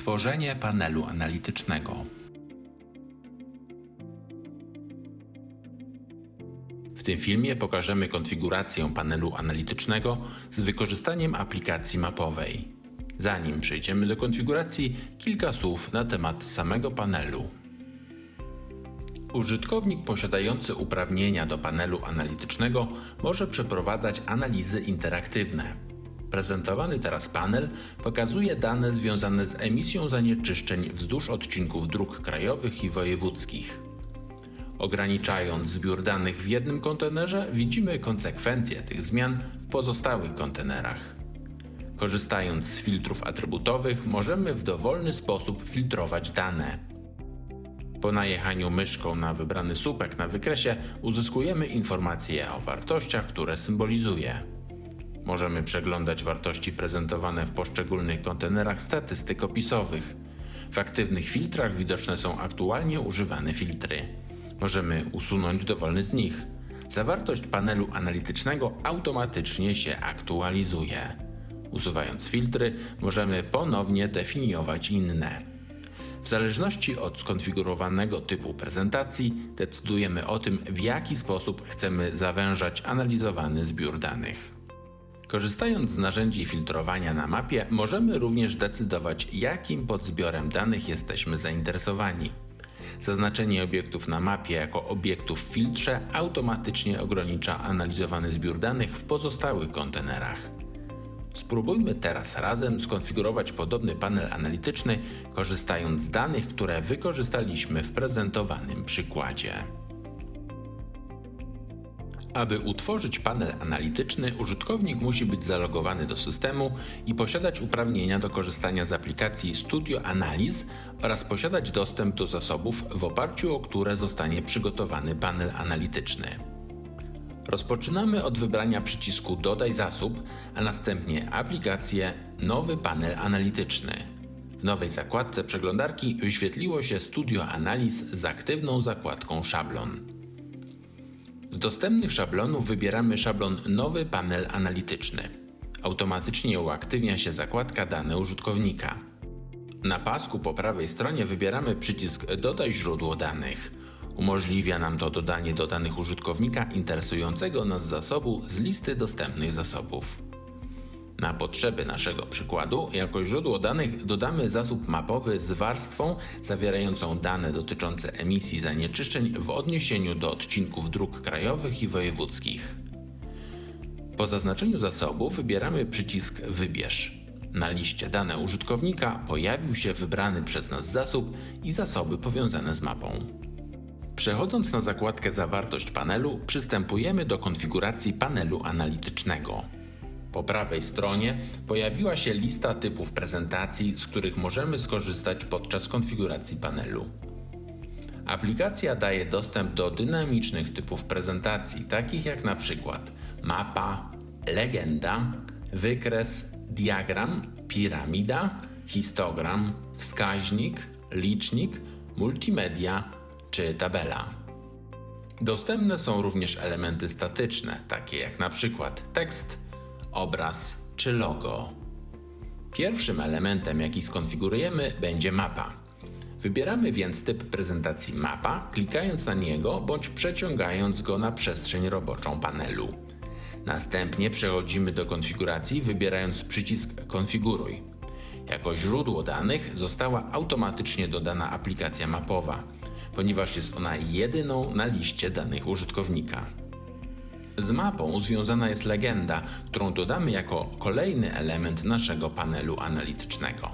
Tworzenie panelu analitycznego. W tym filmie pokażemy konfigurację panelu analitycznego z wykorzystaniem aplikacji mapowej. Zanim przejdziemy do konfiguracji, kilka słów na temat samego panelu. Użytkownik posiadający uprawnienia do panelu analitycznego może przeprowadzać analizy interaktywne. Prezentowany teraz panel pokazuje dane związane z emisją zanieczyszczeń wzdłuż odcinków dróg krajowych i wojewódzkich. Ograniczając zbiór danych w jednym kontenerze, widzimy konsekwencje tych zmian w pozostałych kontenerach. Korzystając z filtrów atrybutowych, możemy w dowolny sposób filtrować dane. Po najechaniu myszką na wybrany słupek na wykresie uzyskujemy informacje o wartościach, które symbolizuje. Możemy przeglądać wartości prezentowane w poszczególnych kontenerach statystyk opisowych. W aktywnych filtrach widoczne są aktualnie używane filtry. Możemy usunąć dowolny z nich. Zawartość panelu analitycznego automatycznie się aktualizuje. Usuwając filtry, możemy ponownie definiować inne. W zależności od skonfigurowanego typu prezentacji, decydujemy o tym, w jaki sposób chcemy zawężać analizowany zbiór danych. Korzystając z narzędzi filtrowania na mapie, możemy również decydować, jakim podzbiorem danych jesteśmy zainteresowani. Zaznaczenie obiektów na mapie jako obiektów w filtrze automatycznie ogranicza analizowany zbiór danych w pozostałych kontenerach. Spróbujmy teraz razem skonfigurować podobny panel analityczny, korzystając z danych, które wykorzystaliśmy w prezentowanym przykładzie. Aby utworzyć panel analityczny, użytkownik musi być zalogowany do systemu i posiadać uprawnienia do korzystania z aplikacji Studio Analyz oraz posiadać dostęp do zasobów, w oparciu o które zostanie przygotowany panel analityczny. Rozpoczynamy od wybrania przycisku Dodaj zasób, a następnie aplikację Nowy panel analityczny. W nowej zakładce przeglądarki wyświetliło się Studio Analiz z aktywną zakładką Szablon. Z dostępnych szablonów wybieramy szablon Nowy panel analityczny. Automatycznie uaktywnia się zakładka Dane użytkownika. Na pasku po prawej stronie wybieramy przycisk Dodaj źródło danych. Umożliwia nam to dodanie do danych użytkownika interesującego nas zasobu z listy dostępnych zasobów. Na potrzeby naszego przykładu, jako źródło danych dodamy zasób mapowy z warstwą zawierającą dane dotyczące emisji zanieczyszczeń w odniesieniu do odcinków dróg krajowych i wojewódzkich. Po zaznaczeniu zasobu wybieramy przycisk Wybierz. Na liście dane użytkownika pojawił się wybrany przez nas zasób i zasoby powiązane z mapą. Przechodząc na zakładkę Zawartość panelu, przystępujemy do konfiguracji panelu analitycznego. Po prawej stronie pojawiła się lista typów prezentacji, z których możemy skorzystać podczas konfiguracji panelu. Aplikacja daje dostęp do dynamicznych typów prezentacji, takich jak na przykład mapa, legenda, wykres, diagram, piramida, histogram, wskaźnik, licznik, multimedia czy tabela. Dostępne są również elementy statyczne, takie jak na przykład tekst, obraz czy logo. Pierwszym elementem, jaki skonfigurujemy, będzie mapa. Wybieramy więc typ prezentacji mapa, klikając na niego bądź przeciągając go na przestrzeń roboczą panelu. Następnie przechodzimy do konfiguracji, wybierając przycisk Konfiguruj. Jako źródło danych została automatycznie dodana aplikacja mapowa, ponieważ jest ona jedyną na liście danych użytkownika. Z mapą związana jest legenda, którą dodamy jako kolejny element naszego panelu analitycznego.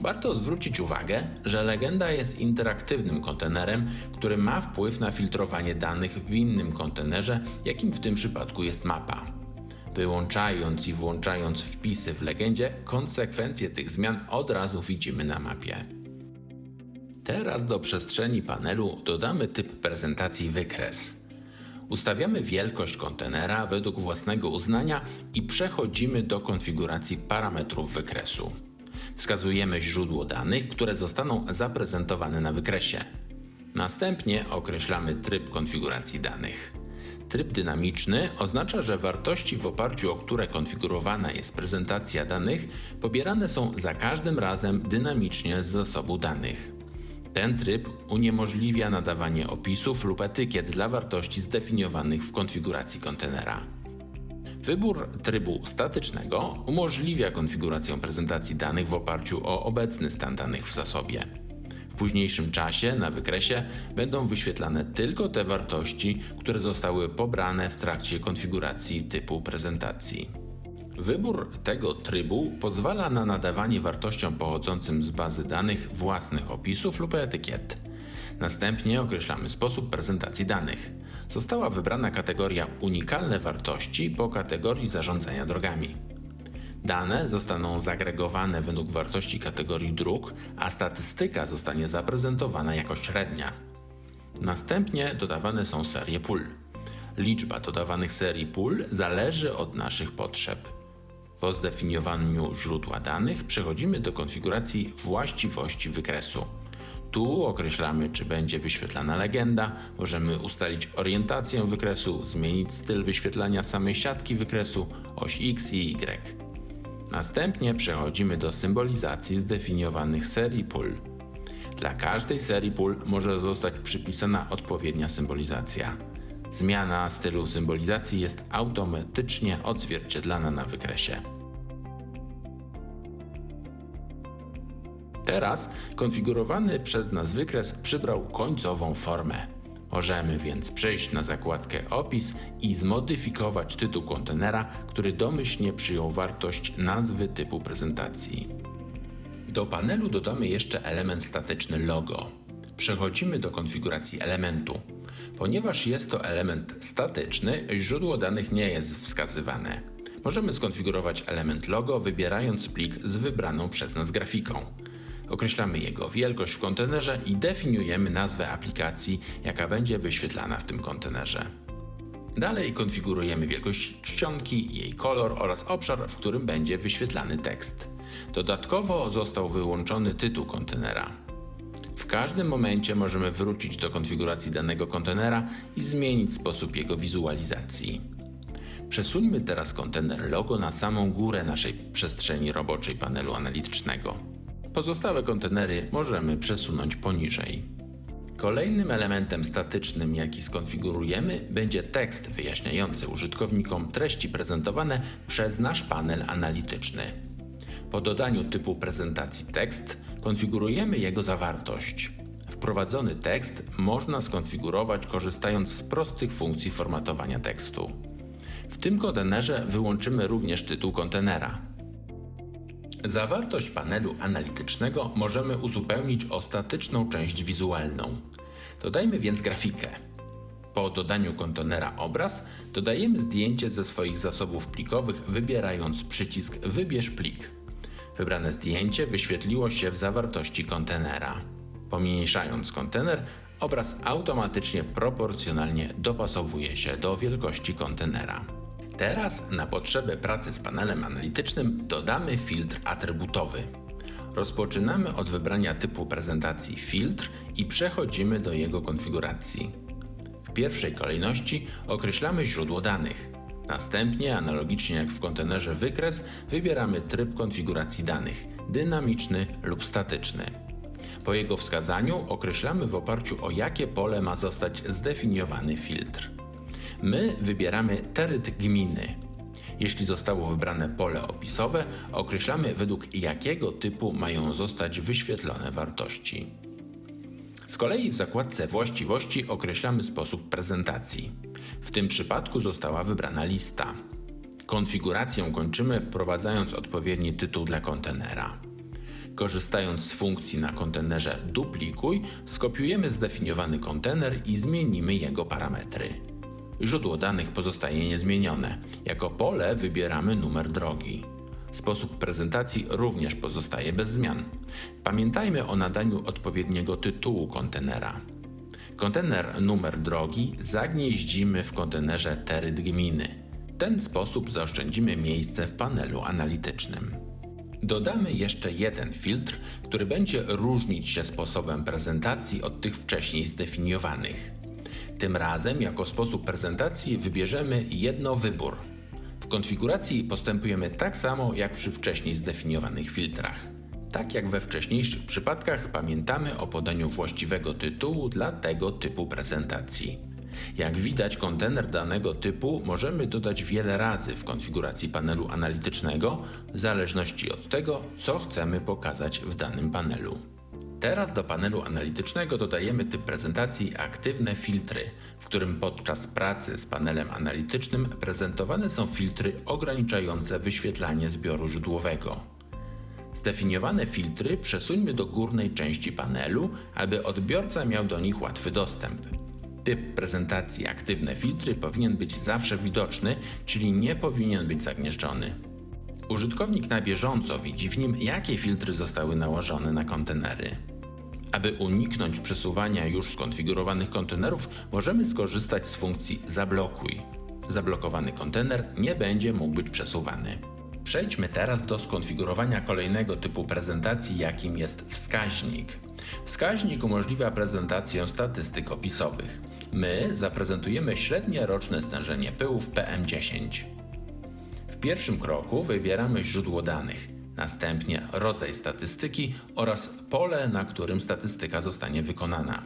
Warto zwrócić uwagę, że legenda jest interaktywnym kontenerem, który ma wpływ na filtrowanie danych w innym kontenerze, jakim w tym przypadku jest mapa. Wyłączając i włączając wpisy w legendzie, konsekwencje tych zmian od razu widzimy na mapie. Teraz do przestrzeni panelu dodamy typ prezentacji wykres. Ustawiamy wielkość kontenera według własnego uznania i przechodzimy do konfiguracji parametrów wykresu. Wskazujemy źródło danych, które zostaną zaprezentowane na wykresie. Następnie określamy tryb konfiguracji danych. Tryb dynamiczny oznacza, że wartości, w oparciu o które konfigurowana jest prezentacja danych, pobierane są za każdym razem dynamicznie z zasobu danych. Ten tryb uniemożliwia nadawanie opisów lub etykiet dla wartości zdefiniowanych w konfiguracji kontenera. Wybór trybu statycznego umożliwia konfigurację prezentacji danych w oparciu o obecny stan danych w zasobie. W późniejszym czasie na wykresie będą wyświetlane tylko te wartości, które zostały pobrane w trakcie konfiguracji typu prezentacji. Wybór tego trybu pozwala na nadawanie wartościom pochodzącym z bazy danych własnych opisów lub etykiet. Następnie określamy sposób prezentacji danych. Została wybrana kategoria unikalne wartości po kategorii zarządzania drogami. Dane zostaną zagregowane według wartości kategorii dróg, a statystyka zostanie zaprezentowana jako średnia. Następnie dodawane są serie pól. Liczba dodawanych serii pól zależy od naszych potrzeb. Po zdefiniowaniu źródła danych przechodzimy do konfiguracji właściwości wykresu. Tu określamy, czy będzie wyświetlana legenda, możemy ustalić orientację wykresu, zmienić styl wyświetlania samej siatki wykresu, oś X i Y. Następnie przechodzimy do symbolizacji zdefiniowanych serii pól. Dla każdej serii pól może zostać przypisana odpowiednia symbolizacja. Zmiana stylu symbolizacji jest automatycznie odzwierciedlana na wykresie. Teraz konfigurowany przez nas wykres przybrał końcową formę. Możemy więc przejść na zakładkę Opis i zmodyfikować tytuł kontenera, który domyślnie przyjął wartość nazwy typu prezentacji. Do panelu dodamy jeszcze element statyczny logo. Przechodzimy do konfiguracji elementu. Ponieważ jest to element statyczny, źródło danych nie jest wskazywane. Możemy skonfigurować element logo, wybierając plik z wybraną przez nas grafiką. Określamy jego wielkość w kontenerze i definiujemy nazwę aplikacji, jaka będzie wyświetlana w tym kontenerze. Dalej konfigurujemy wielkość czcionki, jej kolor oraz obszar, w którym będzie wyświetlany tekst. Dodatkowo został wyłączony tytuł kontenera. W każdym momencie możemy wrócić do konfiguracji danego kontenera i zmienić sposób jego wizualizacji. Przesuńmy teraz kontener logo na samą górę naszej przestrzeni roboczej panelu analitycznego. Pozostałe kontenery możemy przesunąć poniżej. Kolejnym elementem statycznym, jaki skonfigurujemy, będzie tekst wyjaśniający użytkownikom treści prezentowane przez nasz panel analityczny. Po dodaniu typu prezentacji tekst konfigurujemy jego zawartość. Wprowadzony tekst można skonfigurować korzystając z prostych funkcji formatowania tekstu. W tym kontenerze wyłączymy również tytuł kontenera. Zawartość panelu analitycznego możemy uzupełnić o statyczną część wizualną. Dodajmy więc grafikę. Po dodaniu kontenera obraz dodajemy zdjęcie ze swoich zasobów plikowych, wybierając przycisk Wybierz plik. Wybrane zdjęcie wyświetliło się w zawartości kontenera. Pomniejszając kontener, obraz automatycznie proporcjonalnie dopasowuje się do wielkości kontenera. Teraz na potrzeby pracy z panelem analitycznym dodamy filtr atrybutowy. Rozpoczynamy od wybrania typu prezentacji filtr i przechodzimy do jego konfiguracji. W pierwszej kolejności określamy źródło danych. Następnie, analogicznie jak w kontenerze wykres, wybieramy tryb konfiguracji danych dynamiczny lub statyczny. Po jego wskazaniu określamy w oparciu o jakie pole ma zostać zdefiniowany filtr. My wybieramy teryt gminy. Jeśli zostało wybrane pole opisowe, określamy według jakiego typu mają zostać wyświetlone wartości. Z kolei w zakładce Właściwości określamy sposób prezentacji. W tym przypadku została wybrana lista. Konfigurację kończymy wprowadzając odpowiedni tytuł dla kontenera. Korzystając z funkcji na kontenerze Duplikuj, skopiujemy zdefiniowany kontener i zmienimy jego parametry. Źródło danych pozostaje niezmienione. Jako pole wybieramy numer drogi. Sposób prezentacji również pozostaje bez zmian. Pamiętajmy o nadaniu odpowiedniego tytułu kontenera. Kontener numer drogi zagnieździmy w kontenerze teryt gminy. W ten sposób zaoszczędzimy miejsce w panelu analitycznym. Dodamy jeszcze jeden filtr, który będzie różnić się sposobem prezentacji od tych wcześniej zdefiniowanych. Tym razem jako sposób prezentacji wybierzemy jedno wybór. W konfiguracji postępujemy tak samo jak przy wcześniej zdefiniowanych filtrach. Tak jak we wcześniejszych przypadkach pamiętamy o podaniu właściwego tytułu dla tego typu prezentacji. Jak widać, kontener danego typu możemy dodać wiele razy w konfiguracji panelu analitycznego, w zależności od tego, co chcemy pokazać w danym panelu. Teraz do panelu analitycznego dodajemy typ prezentacji aktywne filtry, w którym podczas pracy z panelem analitycznym prezentowane są filtry ograniczające wyświetlanie zbioru źródłowego. Zdefiniowane filtry przesuńmy do górnej części panelu, aby odbiorca miał do nich łatwy dostęp. Typ prezentacji aktywne filtry powinien być zawsze widoczny, czyli nie powinien być zagnieżdżony. Użytkownik na bieżąco widzi w nim, jakie filtry zostały nałożone na kontenery. Aby uniknąć przesuwania już skonfigurowanych kontenerów, możemy skorzystać z funkcji Zablokuj. Zablokowany kontener nie będzie mógł być przesuwany. Przejdźmy teraz do skonfigurowania kolejnego typu prezentacji, jakim jest wskaźnik. Wskaźnik umożliwia prezentację statystyk opisowych. My zaprezentujemy średnie roczne stężenie pyłów PM10. W pierwszym kroku wybieramy źródło danych, następnie rodzaj statystyki oraz pole, na którym statystyka zostanie wykonana.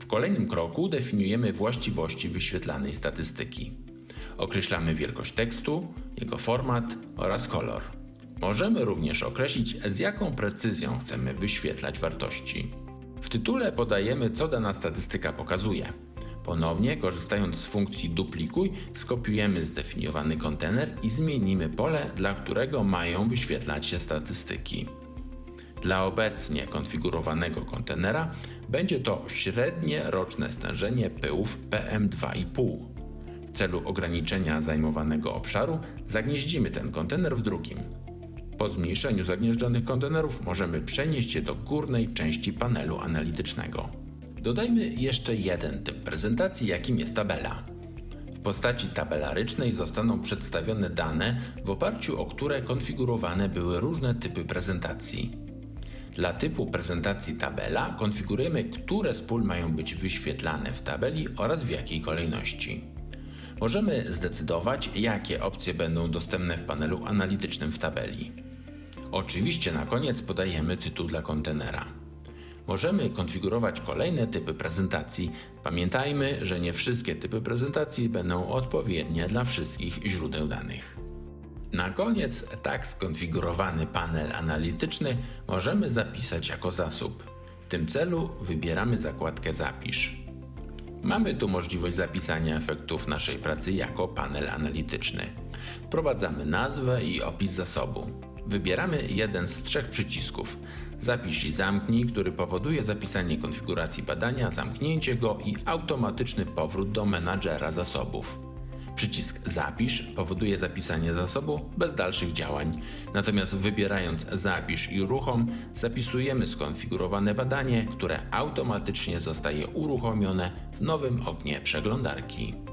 W kolejnym kroku definiujemy właściwości wyświetlanej statystyki. Określamy wielkość tekstu, jego format oraz kolor. Możemy również określić, z jaką precyzją chcemy wyświetlać wartości. W tytule podajemy, co dana statystyka pokazuje. Ponownie, korzystając z funkcji duplikuj, skopiujemy zdefiniowany kontener i zmienimy pole, dla którego mają wyświetlać się statystyki. Dla obecnie konfigurowanego kontenera będzie to średnie roczne stężenie pyłów PM2,5. W celu ograniczenia zajmowanego obszaru zagnieździmy ten kontener w drugim. Po zmniejszeniu zagnieżdżonych kontenerów możemy przenieść je do górnej części panelu analitycznego. Dodajmy jeszcze jeden typ prezentacji, jakim jest tabela. W postaci tabelarycznej zostaną przedstawione dane, w oparciu o które konfigurowane były różne typy prezentacji. Dla typu prezentacji tabela konfigurujemy, które z pól mają być wyświetlane w tabeli oraz w jakiej kolejności. Możemy zdecydować, jakie opcje będą dostępne w panelu analitycznym w tabeli. Oczywiście na koniec podajemy tytuł dla kontenera. Możemy konfigurować kolejne typy prezentacji. Pamiętajmy, że nie wszystkie typy prezentacji będą odpowiednie dla wszystkich źródeł danych. Na koniec tak skonfigurowany panel analityczny możemy zapisać jako zasób. W tym celu wybieramy zakładkę Zapisz. Mamy tu możliwość zapisania efektów naszej pracy jako panel analityczny. Wprowadzamy nazwę i opis zasobu. Wybieramy jeden z trzech przycisków. Zapisz i zamknij, który powoduje zapisanie konfiguracji badania, zamknięcie go i automatyczny powrót do menadżera zasobów. Przycisk Zapisz powoduje zapisanie zasobu bez dalszych działań. Natomiast wybierając Zapisz i uruchom, zapisujemy skonfigurowane badanie, które automatycznie zostaje uruchomione w nowym oknie przeglądarki.